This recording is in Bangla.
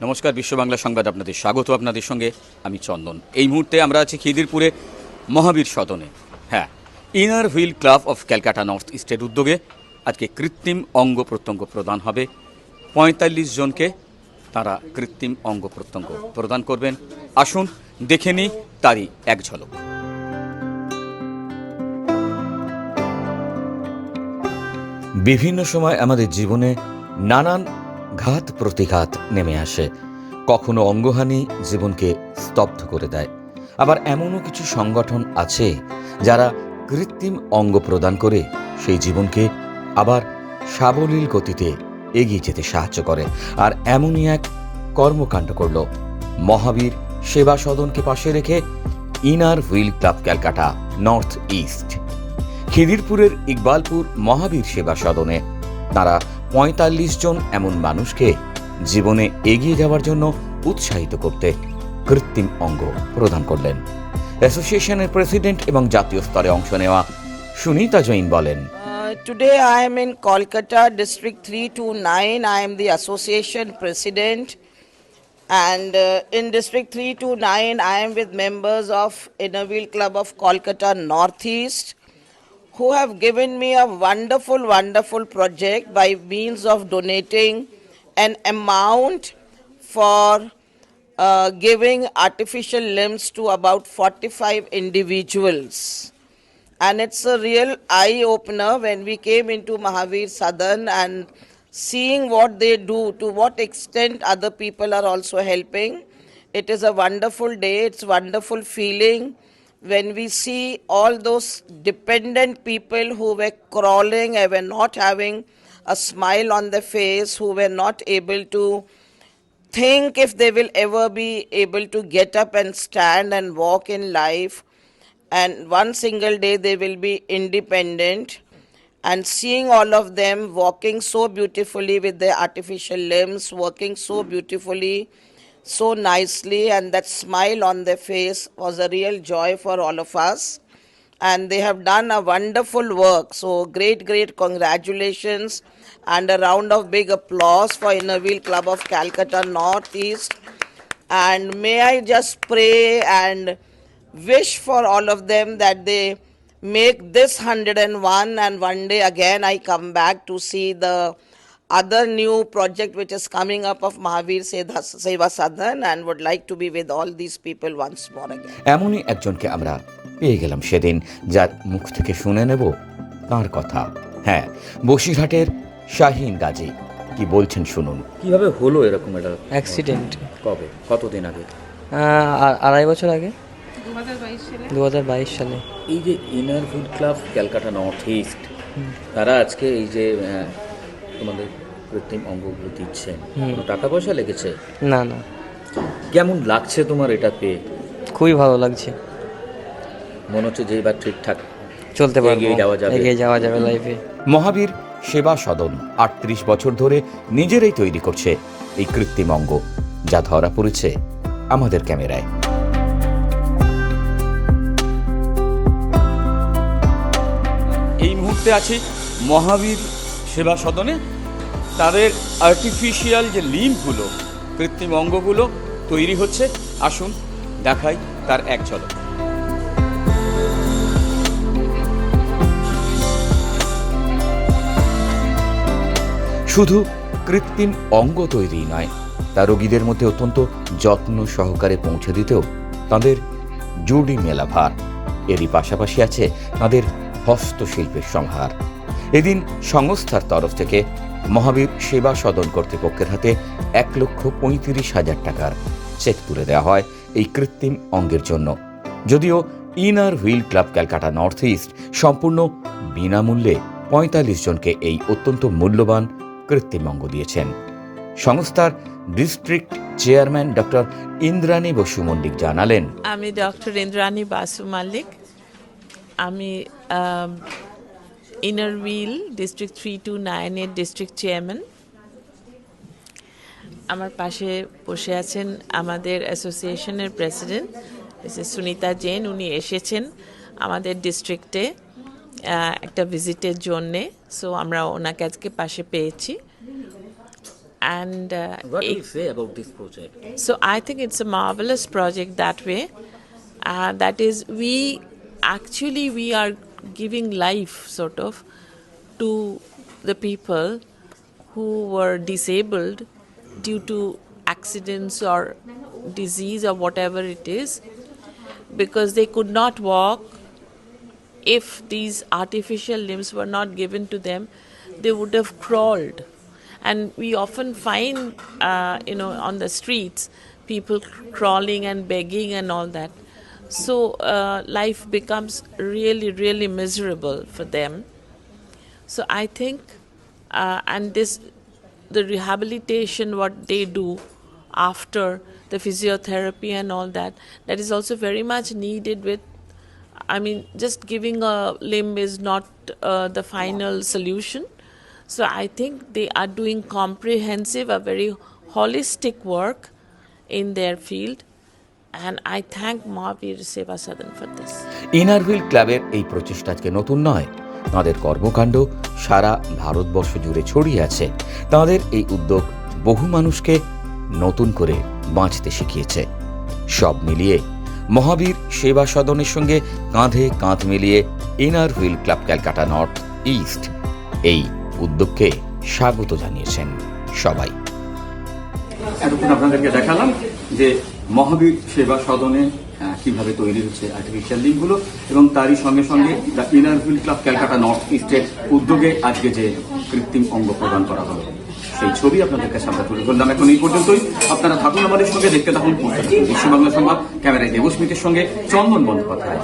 নমস্কার, বিশ্ব বাংলা সংবাদ আপনাদের স্বাগত আপনাদের সঙ্গে। আমি চন্দন। এই মুহূর্তে আমরা আছি খিদিরপুরে মহাবীর সদনে। হ্যাঁ inner wheel club of Calcutta north ইস্টের উদ্যোগে আজকে কৃত্রিম অঙ্গ প্রত্যঙ্গ প্রদান হবে। পঁয়তাল্লিশ জনকে তারা কৃত্রিম অঙ্গ প্রত্যঙ্গ প্রদান করবেন। আসুন, দেখে নিই তারই এক ঝলক। বিভিন্ন সময় আমাদের জীবনে নানান ঘাত প্রতিঘাত নেমে আসে। কখনো অঙ্গহানি জীবনকে স্তব্ধ করে দেয়। আবার এমনও কিছু সংগঠন আছে যারা কৃত্রিম অঙ্গ প্রদান করে সেই জীবনকে আবার সাবলীল গতিতে এগিয়ে যেতে সাহায্য করে। আর এমনই এক কর্মকাণ্ড করল। মহাবীর সেবা সদনকে পাশে রেখে inner wheel club Calcutta, north east. খিদিরপুরের Ekbalpur মহাবীর সেবা সদনে তারা পঁয়তাল্লিশ জন এমন মানুষকে জীবনে এগিয়ে যাওয়ার জন্য উৎসাহিত করতে কৃত্রিম অঙ্গ প্রদান করলেন। অ্যাসোসিয়েশনের প্রেসিডেন্ট এবং জাতীয় স্তরে অংশ নেওয়া সুনীতা জৈন বলেন today I am in Kolkata district three two nine I am the association president and in district three two nine I am with members of inner wheel club of Kolkata north east who have given me a wonderful, wonderful project by means of donating an amount for uh, giving artificial limbs to about 45 individuals. And it's a real eye opener when we came into Mahavir Southern and seeing what they do, to what extent other people are also helping. It is a wonderful day, it's wonderful feeling when we see all those dependent people who were crawling and were not having a smile on their face, who were not able to think if they will ever be able to get up and stand and walk in life. And one single day they will be independent. And seeing all of them walking so beautifully with their artificial limbs working so beautifully so nicely and that smile on their face was a real joy for all of us. And they have done a wonderful work. So great great congratulations and a round of big applause for Innerville Club of Calcutta Northeast. And may I just pray and wish for all of them that they make this 101 and one day again I come back to see the other new project which is coming up of Mahavir Seva Sadhan and would like to be with all these people once more again. এমনই একজনকে আমরা পেয়ে গেলাম সেদিন যার মুখ থেকে শুনে নেব তার কথা। হ্যাঁ বসিরহাটের শাহিন গাজী কি বলছেন শুনুন। কীভাবে হলো এরকম এটা অ্যাক্সিডেন্ট কবে? কতদিন আগে? আড়াই বছর আগে। দু হাজার বাইশ সালে। এই যে inner food club Calcutta north east তারা আজকে এই যে তোমাদের কৃত্রিম অঙ্গগুলো দিচ্ছে। কোনো টাকা পয়সা লেগেছে? না না। কেমন লাগছে তোমার এটা পেয়ে? খুবই ভালো লাগছে। মনে হচ্ছে যে এবার ঠিকঠাক চলতে পারব। এগিয়ে যাওয়া যাবে। এগিয়ে যাওয়া যাবে লাইফে মহাবীর সেবা সদন আটত্রিশ বছর ধরে নিজেরাই তৈরি করছে এই কৃত্রিম অঙ্গ যা ধরা পড়েছে আমাদের ক্যামেরায়। এই মুহূর্তে আছি মহাবীর সেবা সদনে তাদের আর্টিফিশিয়াল যে লিম্বগুলো কৃত্রিম অঙ্গগুলো তৈরি হচ্ছে। আসুন দেখাই তার এক ঝলক। শুধু কৃত্রিম অঙ্গ তৈরি নয়, তা রোগীদের মধ্যে অত্যন্ত যত্ন সহকারে পৌঁছে দিতেও তাদের জুড়ি মেলা ভার এরই পাশাপাশি আছে তাদের হস্তশিল্পের সংহার। এদিন সংস্থার তরফ থেকে মহাবীর সেবা সদন কর্তৃপক্ষের হাতে এক লক্ষ পঁয়ত্রিশ হাজার টাকার চেক তুলে দেওয়া হয় এই কৃত্রিম অঙ্গের জন্য। যদিও inner wheel club Calcutta north east সম্পূর্ণ বিনামূল্যে পঁয়তাল্লিশ জনকে এই অত্যন্ত মূল্যবান কৃত্রিম অঙ্গ দিয়েছেন। সংস্থার district chairman doctor Indrani Basu Mallick জানালেন, আমি ডক্টর ইন্দ্রাণী বাসু মাল্লিক। আমি Inner wheel district three two নাইনের ডিস্ট্রিক্ট চেয়ারম্যান আমার পাশে বসে আছেন আমাদের অ্যাসোসিয়েশনের প্রেসিডেন্ট মিসেস সুনিতা জেন উনি এসেছেন আমাদের ডিস্ট্রিক্টে একটা ভিজিটের জন্যে সো আমরা ওনাকে আজকে পাশে পেয়েছি and uh, What do it- you say about this project? so I think it's a marvelous project that way. Uh, that is, we actually we are giving life sort of to the people who were disabled due to accidents or disease or whatever it is, because they could not walk. If these artificial limbs were not given to them, they would have crawled and we often find uh, you know on the streets people crawling and begging and all that so uh, life becomes really really miserable for them so i think uh, and this the rehabilitation what they do after the physiotherapy and all that that is also very much needed with I mean, just giving a limb is not uh, the final solution. So I think they are doing comprehensive, a very holistic work in their field. And I thank Mahavir Seva Sadan for this. Inner Wheel ক্লাবের এই প্রচেষ্টা আজকে নতুন নয়। তাঁদের কর্মকাণ্ড সারা ভারতবর্ষ জুড়ে ছড়িয়ে আছে। তাঁদের এই উদ্যোগ বহু মানুষকে নতুন করে বাঁচতে শিখিয়েছে। সব মিলিয়ে মহাবীর সেবা সদনের সঙ্গে কাঁধে কাঁধ মিলিয়ে inner wheel club Calcutta north east এই উদ্যোগকে স্বাগত জানিয়েছেন সবাই। এতক্ষণ আপনাদেরকে দেখালাম যে মহাবীর সেবা সদনে কীভাবে তৈরি হচ্ছে আর্টিফিশিয়াল লিঙ্কগুলো এবং তারই সঙ্গে সঙ্গে দ্য ইনার ফিল্ড ক্লাব ক্যালকাটা নর্থ ইস্টের উদ্যোগে আজকে যে কৃত্রিম অঙ্গ প্রদান করা হলো, সেই ছবি আপনাদের কাছে আমরা তুলে ধরলাম এখন এই পর্যন্তই। আপনারা থাকুন আমাদের সঙ্গে, দেখতে থাকুন বিশ্ব বাংলা সংবাদ, ক্যামেরায় দেবস্মিতের সঙ্গে চন্দন বন্দ্যোপাধ্যায়।